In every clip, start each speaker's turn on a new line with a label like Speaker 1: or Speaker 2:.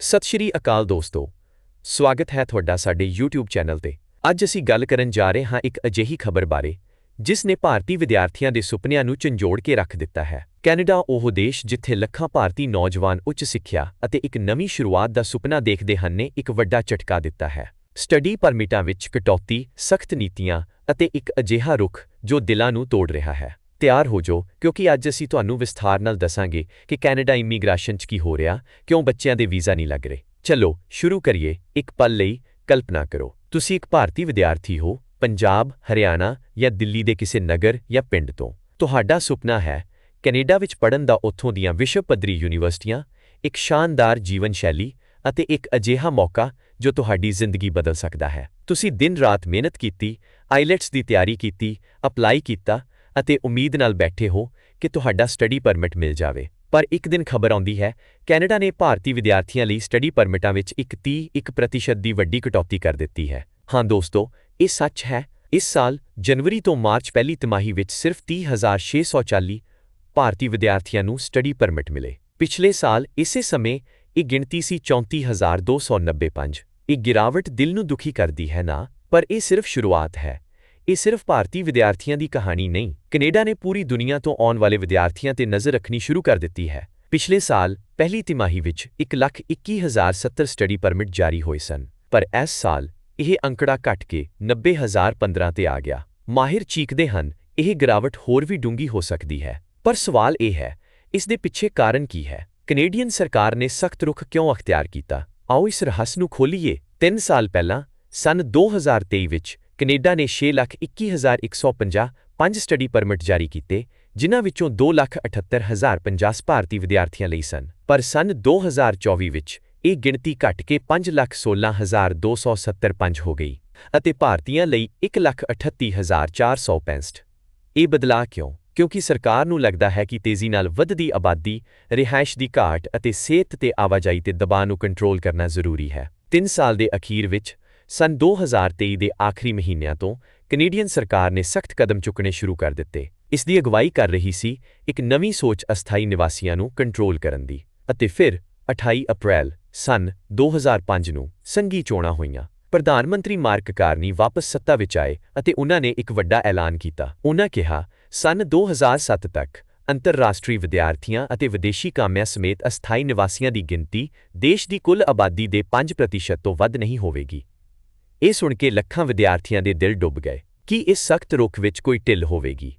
Speaker 1: ਸਤਿ ਸ਼੍ਰੀ ਅਕਾਲ ਦੋਸਤੋ, ਸਵਾਗਤ ਹੈ ਤੁਹਾਡਾ ਸਾਡੇ YouTube ਚੈਨਲ ਤੇ। ਅੱਜ ਅਸੀਂ ਗੱਲ ਕਰਨ ਜਾ ਰਹੇ ਹਾਂ ਇੱਕ ਅਜਿਹੀ ਖਬਰ ਬਾਰੇ, ਜਿਸ ਨੇ ਭਾਰਤੀ ਵਿਦਿਆਰਥੀਆਂ ਦੇ ਸੁਪਨਿਆਂ ਨੂੰ ਝੰਜੋੜ ਕੇ ਰੱਖ ਦਿੱਤਾ ਹੈ। ਕੈਨੇਡਾ ਉਹ ਦੇਸ਼ ਜਿੱਥੇ ਲੱਖਾਂ ਭਾਰਤੀ ਨੌਜਵਾਨ ਉੱਚ ਸਿੱਖਿਆ ਅਤੇ ਇੱਕ ਨਵੀਂ ਸ਼ੁਰੂਆਤ ਦਾ ਸੁਪਨਾ ਦੇਖਦੇ ਹਨ ਨੇ ਇੱਕ ਵੱਡਾ ਝਟਕਾ ਦਿੱਤਾ ਹੈ। ਸਟੱਡੀ ਪਰਮਿਟਾਂ ਵਿੱਚ ਕਟੌਤੀ, ਸਖਤ ਨੀਤੀਆਂ ਅਤੇ ਇੱਕ ਅਜਿਹਾ ਰੁਖ ਜੋ ਦਿਲਾਂ ਨੂੰ ਤੋੜ ਰਿਹਾ ਹੈ। ਤਿਆਰ ਹੋ ਜਾਓ, ਕਿਉਂਕਿ ਅੱਜ ਅਸੀਂ ਤੁਹਾਨੂੰ ਵਿਸਥਾਰ ਨਾਲ ਦੱਸਾਂਗੇ ਕਿ ਕੈਨੇਡਾ ਇਮੀਗ੍ਰੇਸ਼ਨ 'ਚ ਕੀ ਹੋ ਰਿਹਾ, ਕਿਉਂ ਬੱਚਿਆਂ ਦੇ ਵੀਜ਼ਾ ਨਹੀਂ ਲੱਗ ਰਹੇ। ਚਲੋ, ਸ਼ੁਰੂ ਕਰੀਏ, ਇੱਕ ਪਲ ਲਈ ਕਲਪਨਾ ਕਰੋ। ਤੁਸੀਂ ਇੱਕ ਭਾਰਤੀ ਵਿਦਿਆਰਥੀ ਹੋ, ਪੰਜਾਬ, ਹਰਿਆਣਾ ਜਾਂ ਦਿੱਲੀ ਦੇ ਕਿਸੇ ਨਗਰ ਜਾਂ ਪਿੰਡ ਤੋਂ। ਤੁਹਾਡਾ ਸੁਪਨਾ ਹੈ, ਕੈਨੇਡਾ ਵਿੱਚ ਪੜ੍ਹਨ ਦਾ ਉੱਥੋਂ ਦੀਆਂ ਵਿਸ਼ਵ ਪੱਧਰੀ ਯੂਨੀਵਰਸਿਟੀਆਂ, ਇੱਕ ਸ਼ਾਨਦਾਰ ਜੀਵਨ ਸ਼ੈਲੀ ਅਤੇ ਇੱਕ ਅਜਿਹਾ ਮੌਕਾ ਜੋ ਤੁਹਾਡੀ ਜ਼ਿੰਦਗੀ ਬਦਲ ਸਕਦਾ ਹੈ। ਤੁਸੀਂ ਦਿਨ ਰਾਤ ਮਿਹਨਤ ਕੀਤੀ, ਆਈਲੈਟਸ ਦੀ ਤਿਆਰੀ ਕੀਤੀ, ਅਪਲਾਈ ਕੀਤਾ ਅਤੇ ਉਮੀਦ ਨਾਲ ਬੈਠੇ ਹੋ ਕਿ ਤੁਹਾਡਾ ਸਟੱਡੀ ਪਰਮਿਟ ਮਿਲ ਜਾਵੇ। ਪਰ ਇੱਕ ਦਿਨ ਖਬਰ ਆਉਂਦੀ ਹੈ, ਕੈਨੇਡਾ ਨੇ ਭਾਰਤੀ ਵਿਦਿਆਰਥੀਆਂ ਲਈ ਸਟੱਡੀ ਪਰਮਿਟਾਂ ਵਿੱਚ ਇੱਕ 31% ਦੀ ਵੱਡੀ ਕਟੌਤੀ ਕਰ ਦਿੱਤੀ ਹੈ। ਹਾਂ ਦੋਸਤੋ, ਇਹ ਸੱਚ ਹੈ, ਇਸ ਸਾਲ ਜਨਵਰੀ ਤੋਂ ਮਾਰਚ ਪਹਿਲੀ ਤਿਮਾਹੀ ਵਿੱਚ ਸਿਰਫ 30640 ਭਾਰਤੀ ਵਿਦਿਆਰਥੀਆਂ ਨੂੰ ਸਟੱਡੀ ਪਰਮਿਟ ਮਿਲੇ। ਪਿਛਲੇ ਸਾਲ ਇਸੇ ਸਮੇਂ ਇਹ ਗਿਣਤੀ ਸੀ 34295 ਇਹ ਗਿਰਾਵਟ ਦਿਲ ਨੂੰ ਦੁਖੀ ਕਰਦੀ ਹੈ ਨਾ, ਪਰ ਇਹ ਸਿਰਫ ਸ਼ੁਰੂਆਤ ਹੈ। ਇਹ ਸਿਰਫ ਭਾਰਤੀ ਵਿਦਿਆਰਥੀਆਂ ਦੀ ਕਹਾਣੀ ਨਹੀਂ, ਕੈਨੇਡਾ ਨੇ ਪੂਰੀ ਦੁਨੀਆ ਤੋਂ ਆਉਣ ਵਾਲੇ ਵਿਦਿਆਰਥੀਆਂ ਤੇ ਨਜ਼ਰ ਰੱਖਣੀ ਸ਼ੁਰੂ ਕਰ ਦਿੱਤੀ ਹੈ। ਪਿਛਲੇ ਸਾਲ, ਪਹਿਲੀ ਤਿਮਾਹੀ ਵਿੱਚ 121070 ਸਟੱਡੀ ਪਰਮਿਟ ਜਾਰੀ ਹੋਏ ਸਨ, ਪਰ ਇਸ ਸਾਲ ਇਹ ਅੰਕੜਾ ਘਟ ਕੇ 90015 ਤੇ ਆ ਗਿਆ। ਮਾਹਿਰ ਚੀਕਦੇ ਹਨ, ਇਹ ਗਿਰਾਵਟ ਹੋਰ ਵੀ ਡੂੰਗੀ ਹੋ ਸਕਦੀ ਹੈ। ਪਰ ਸਵਾਲ ਇਹ ਹੈ, ਇਸ ਦੇ ਪਿੱਛੇ ਕਾਰਨ ਕੀ ਹੈ? ਕੈਨੇਡੀਅਨ ਸਰਕਾਰ ਨੇ ਸਖਤ ਰੁਖ ਕਿਉਂ ਅਖਤਿਆਰ ਕੀਤਾ? ਆਓ ਇਸ ਰਹੱਸ ਨੂੰ ਖੋਲੀਏ। 3 ਸਾਲ ਪਹਿਲਾਂ, ਸਨ 2023 ਵਿੱਚ ਕੈਨੇਡਾ ਨੇ 621150 ਪੰਜ ਸਟੱਡੀ ਪਰਮਿਟ ਜਾਰੀ ਕੀਤੇ, ਜਿਨ੍ਹਾਂ ਵਿੱਚੋਂ 278050 ਭਾਰਤੀ ਵਿਦਿਆਰਥੀਆਂ ਲਈ ਸਨ। ਪਰ ਸਨ 2024 ਵਿੱਚ ਇਹ ਗਿਣਤੀ ਘਟ ਕੇ 516275 ਹੋ ਗਈ ਅਤੇ ਭਾਰਤੀਆਂ ਲਈ 138465 ਇਹ ਬਦਲਾਅ ਕਿਉਂ? ਕਿਉਂਕਿ ਸਰਕਾਰ ਨੂੰ ਲੱਗਦਾ ਹੈ ਕਿ ਤੇਜ਼ੀ ਨਾਲ ਵੱਧਦੀ ਆਬਾਦੀ, ਰਿਹਾਇਸ਼ ਦੀ ਘਾਟ ਅਤੇ ਸਿਹਤ ਤੇ ਆਵਾਜਾਈ ਤੇ ਦਬਾਅ ਨੂੰ ਕੰਟਰੋਲ ਕਰਨਾ ਜ਼ਰੂਰੀ ਹੈ। 3 ਸਾਲ ਦੇ ਅਖੀਰ ਵਿੱਚ ਸਨ 2023 ਦੇ ਆਖਰੀ ਮਹੀਨਿਆਂ ਤੋਂ ਕੈਨੇਡੀਅਨ ਸਰਕਾਰ ਨੇ ਸਖਤ ਕਦਮ ਚੁੱਕਣੇ ਸ਼ੁਰੂ ਕਰ ਦਿੱਤੇ। ਇਸ ਦੀ ਅਗਵਾਈ ਕਰ ਰਹੀ ਸੀ ਇੱਕ ਨਵੀਂ ਸੋਚ ਅਸਥਾਈ ਨਿਵਾਸੀਆਂ ਨੂੰ ਕੰਟਰੋਲ ਕਰਨ ਦੀ ਅਤੇ ਫਿਰ 28 ਅਪ੍ਰੈਲ ਸਨ 2005 ਨੂੰ ਸੰਘੀ ਚੋਣਾਂ ਹੋਈਆਂ। ਪ੍ਰਧਾਨ ਮੰਤਰੀ ਮਾਰਕ ਕਾਰਨੀ ਵਾਪਸ ਸੱਤਾ ਵਿੱਚ ਆਏ ਅਤੇ ਉਹਨਾਂ ਨੇ ਇੱਕ ਵੱਡਾ ਐਲਾਨ ਕੀਤਾ। ਉਹਨਾਂ ਕਿਹਾ, ਸਨ 2007 ਤੱਕ ਅੰਤਰਰਾਸ਼ਟਰੀ ਵਿਦਿਆਰਥੀਆਂ ਅਤੇ ਵਿਦੇਸ਼ੀ ਕਾਮਿਆਂ ਸਮੇਤ ਅਸਥਾਈ ਨਿਵਾਸੀਆਂ ਦੀ ਗਿਣਤੀ ਦੇਸ਼ ਦੀ ਕੁੱਲ ਆਬਾਦੀ ਦੇ 5% ਤੋਂ ਵੱਧ ਨਹੀਂ ਹੋਵੇਗੀ। ਇਹ ਸੁਣ ਕੇ ਲੱਖਾਂ ਵਿਦਿਆਰਥੀਆਂ ਦੇ ਦਿਲ ਡੁੱਬ ਗਏ ਕਿ ਇਸ ਸਖਤ ਰੁਖ ਵਿੱਚ ਕੋਈ ਢਿੱਲ ਹੋਵੇਗੀ।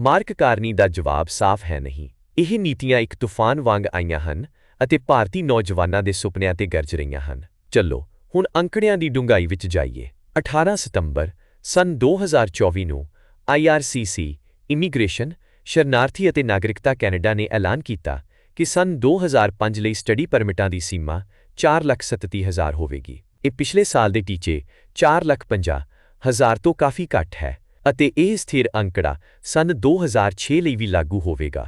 Speaker 1: ਮਾਰਕ ਕਾਰਨੀ ਦਾ ਜਵਾਬ ਸਾਫ਼ ਹੈ ਨਹੀਂ। ਇਹ ਨੀਤੀਆਂ ਇੱਕ ਤੂਫਾਨ ਵਾਂਗ ਆਈਆਂ ਹਨ ਅਤੇ ਭਾਰਤੀ ਨੌਜਵਾਨਾਂ ਦੇ ਸੁਪਨਿਆਂ ਤੇ ਗਰਜ ਰਹੀਆਂ ਹਨ। ਚੱਲੋ, ਹੁਣ ਅੰਕੜਿਆਂ ਦੀ ਡੂੰਘਾਈ ਵਿੱਚ ਜਾਈਏ। 18 ਸਤੰਬਰ ਸਨ 2024 ਨੂੰ IRCC ਇਮੀਗ੍ਰੇਸ਼ਨ, ਸ਼ਰਨਾਰਥੀ ਅਤੇ ਨਾਗਰਿਕਤਾ ਕੈਨੇਡਾ ਨੇ ਐਲਾਨ ਕੀਤਾ ਕਿ ਸਨ 2005 ਲਈ ਸਟੱਡੀ ਪਰਮਿਟਾਂ ਦੀ ਸੀਮਾ 437000 ਹੋਵੇਗੀ। ਇਹ ਪਿਛਲੇ ਸਾਲ ਦੇ ਟੀਚੇ 450000 ਤੋਂ ਕਾਫੀ ਘੱਟ ਹੈ ਅਤੇ ਇਹ ਸਥਿਰ ਅੰਕੜਾ ਸਨ 2006 ਲਈ ਵੀ ਲਾਗੂ ਹੋਵੇਗਾ।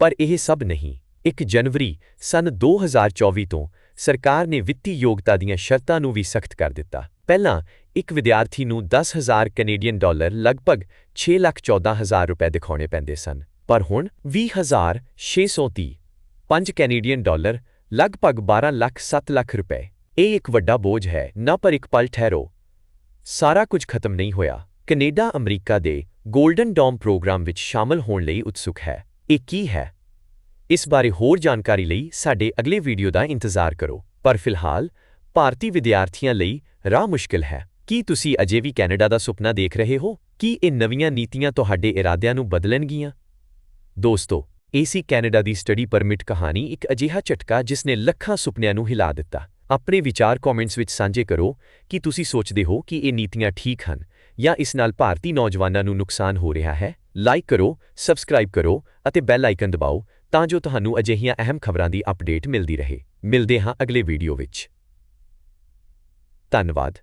Speaker 1: ਪਰ ਇਹ ਸਭ ਨਹੀਂ। 1 ਜਨਵਰੀ ਸਨ 2024 ਤੋਂ ਸਰਕਾਰ ਨੇ ਵਿੱਤੀ ਯੋਗਤਾ ਦੀਆਂ ਸ਼ਰਤਾਂ ਨੂੰ ਵੀ ਸਖਤ ਕਰ ਦਿੱਤਾ। ਪਹਿਲਾਂ ਇੱਕ ਵਿਦਿਆਰਥੀ ਨੂੰ 10000 ਕੈਨੇਡੀਅਨ ਡਾਲਰ ਲਗਭਗ 614000 ਰੁਪਏ ਦਿਖਾਉਣੇ ਪੈਂਦੇ ਸਨ। ਪਰ ਹੁਣ 20630 5 ਕੈਨੇਡੀਅਨ ਡਾਲਰ ਲਗਭਗ 12 ਲੱਖ 7 ਲੱਖ ਰੁਪਏ ਇਹ ਇੱਕ ਵੱਡਾ ਬੋਝ ਹੈ, ਨਾ ਪਰ ਇੱਕ ਪਲ ਠਹਿਰੋ। ਸਾਰਾ ਕੁਝ ਖਤਮ ਨਹੀਂ ਹੋਇਆ। ਕੈਨੇਡਾ, ਅਮਰੀਕਾ ਦੇ 골ਡਨ ਡੋਮ ਪ੍ਰੋਗਰਾਮ ਵਿੱਚ ਸ਼ਾਮਲ ਹੋਣ ਲਈ ਉਤਸੁਕ ਹੈ। ਇਹ ਕੀ ਹੈ? ਇਸ ਬਾਰੇ ਹੋਰ ਜਾਣਕਾਰੀ ਲਈ ਸਾਡੇ ਅਗਲੇ ਵੀਡੀਓ ਦਾ ਇੰਤਜ਼ਾਰ ਕਰੋ। ਪਰ ਫਿਲਹਾਲ, ਭਾਰਤੀ ਵਿਦਿਆਰਥੀਆਂ ਲਈ ਰਾਹ ਮੁਸ਼ਕਿਲ ਹੈ। ਕੀ ਤੁਸੀਂ ਅਜੇ ਵੀ ਕੈਨੇਡਾ ਦਾ ਸੁਪਨਾ ਦੇਖ ਰਹੇ ਹੋ? ਕੀ ਇਹ ਨਵੀਆਂ ਨੀਤੀਆਂ ਤੁਹਾਡੇ ਇਰਾਦਿਆਂ ਨੂੰ ਬਦਲਣਗੀਆਂ? ਦੋਸਤੋ ਏਸੀ ਕੈਨੇਡਾ ਦੀ ਸਟੱਡੀ ਪਰਮਿਟ ਕਹਾਣੀ, ਇੱਕ ਅਜਿਹਾ ਝਟਕਾ ਜਿਸ ਨੇ ਲੱਖਾਂ ਸੁਪਨਿਆਂ ਨੂੰ ਹਿਲਾ ਦਿੱਤਾ। ਆਪਣੇ ਵਿਚਾਰ ਕਮੈਂਟਸ ਵਿੱਚ ਸਾਂਝੇ ਕਰੋ ਕਿ ਤੁਸੀਂ ਸੋਚਦੇ ਹੋ ਕਿ ਇਹ ਨੀਤੀਆਂ ਠੀਕ ਹਨ ਜਾਂ ਇਸ ਨਾਲ ਭਾਰਤੀ ਨੌਜਵਾਨਾਂ ਨੂੰ ਨੁਕਸਾਨ ਹੋ ਰਿਹਾ ਹੈ। ਲਾਈਕ ਕਰੋ ਸਬਸਕ੍ਰਾਈਬ ਕਰੋ ਅਤੇ ਬੈਲ ਆਈਕਨ ਦਬਾਓ ਤਾਂ ਜੋ ਤੁਹਾਨੂੰ ਅਜਿਹੀਆਂ ਅਹਿਮ ਖਬਰਾਂ ਦੀ ਅਪਡੇਟ ਮਿਲਦੀ ਰਹੇ। ਮਿਲਦੇ ਹਾਂ ਅਗਲੇ ਵੀਡੀਓ ਵਿੱਚ। ਧੰਨਵਾਦ।